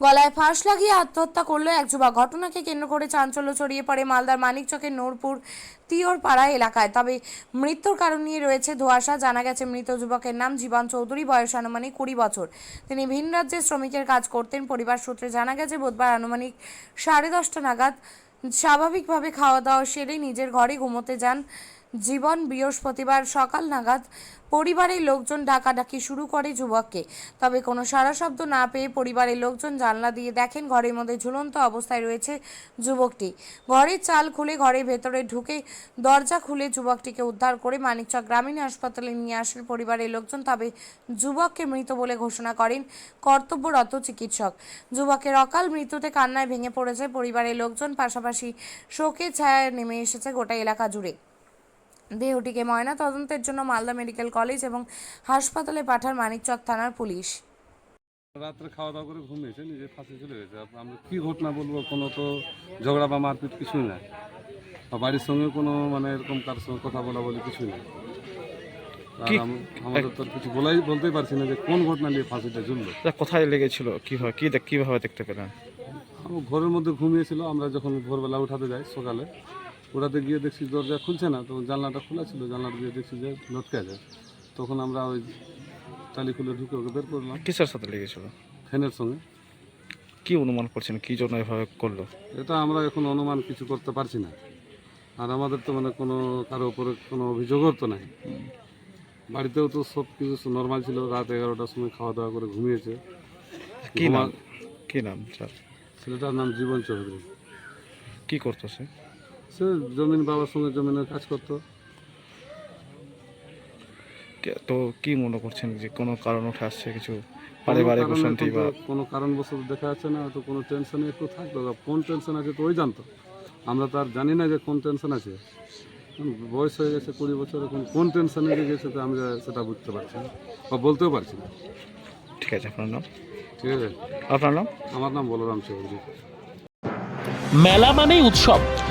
গলায় ফাঁস লাগিয়ে আত্মহত্যা করল এক যুবক। ঘটনাকে কেন্দ্র করে চাঞ্চল্য ছড়িয়ে পড়ে মালদার মানিকচকের নূরপুর তিওরপাড়া এলাকায়। তবে মৃত্যুর কারণ নিয়ে রয়েছে ধোঁয়াশা। জানা গেছে, মৃত যুবকের নাম জীবন চৌধুরী, বয়স আনুমানিক কুড়ি বছর। তিনি ভিন রাজ্যে শ্রমিকের কাজ করতেন। পরিবার সূত্রে জানা গেছে, বুধবার আনুমানিক সাড়ে দশটা নাগাদ স্বাভাবিকভাবে খাওয়া দাওয়া সেরে নিজের ঘরে ঘুমোতে যান জীবন বৃহস্পতিবার সকাল নাগাদ পরিবারের লোকজন ডাকাডাকি শুরু করে যুবককে। তবে কোনো সারা শব্দ না পেয়ে পরিবারের লোকজন জানলা দিয়ে দেখেন ঘরের মধ্যে ঝুলন্ত অবস্থায় রয়েছে যুবকটি। ঘরের চাল খুলে ঘরের ভেতরে ঢুকে দরজা খুলে যুবকটিকে উদ্ধার করে মানিকচক গ্রামীণ হাসপাতালে নিয়ে আসেন পরিবারের লোকজন। তবে যুবককে মৃত বলে ঘোষণা করেন কর্তব্যরত চিকিৎসক। যুবকের অকাল মৃত্যুতে কান্নায় ভেঙে পড়েছে পরিবারের লোকজন। পাশাপাশি শোকের ছায়া নেমে এসেছে গোটা এলাকা জুড়ে। দেহটিকে ময়না তদন্তের জন্য মালদা মেডিকেল কলেজ এবং হাসপাতালে পাঠার মানিকচক থানার পুলিশ। রাত্রে খাওয়া দাওয়া করে ঘুমিয়েছে নিজে ফাঁসি চলে গেছে। আমরা কি ঘটনা বলব কোনো তো ঝগড়া বা মারপিট কিছুই নাই। বা বাড়ির সঙ্গে কোনো মানে এরকম কার সঙ্গে কথা বলা বলি কিছুই আর আম- আমাদের তো আর কিছু বলাই বলতেই পারছি না যে কোন ঘটনা নিয়ে ফাঁসিটা ঝুললো। তা কোথায় লেগেছিল? কীভাবে কি দেখ- কীভাবে দেখতে পেলেন? আমার ঘরের মধ্যে ঘুমিয়েছিল। আমরা যখন ভোরবেলা উঠাতে যাই সকালে উঠাতে গিয়ে দেখছি দরজা খুলছে না তখন জানলাটা খোলা ছিল জানলাটা দিয়ে দেখছি যে লটকে যায় তখন আমরা ওই তালি খুলে ঢুকে ওকে বের করলাম। কিসের সাথে লেগেছিল? ফ্যানের সঙ্গে। কি অনুমান করছেন কি জন্য এভাবে করল? এটা আমরা এখন অনুমান কিছু করতে পারছি না। আর আমাদের তো মানে কোনো কারও উপরে কোনো অভিযোগও তো নাই। বাড়িতেও তো সব কিছু নর্মাল ছিল রাত এগারোটার সময় খাওয়া দাওয়া করে ঘুমিয়েছে। কি নাম? কি নাম স্যার? ছেলেটার নাম জীবন চৌধুরী। কি করতো সে সে জমিন বাবার সঙ্গে জমিনের কাজ করতো। তো কি মনে করছেন যে কোনো কারণ উঠে আসছে কিছু কোনো পারিবারিক কারণে অশান্তি বা কোনো কারণবশত দেখা যাচ্ছে না হয়তো কোনো টেনশনে একটু থাকতো বা কোন টেনশন আছে তো ওই জানতো। আমরা তো আর জানি না যে কোন টেনশন আছে। বয়স হয়ে গেছে কুড়ি বছর এখন কোন টেনশনে গেছে তো আমরা সেটা বুঝতে পারছি না বা বলতেও পারছি না। ঠিক আছে আপনার নাম? ঠিক আছে। আপনার নাম? আমার নাম বলরাম চৌধুরী। মেলা মানেই উৎসব।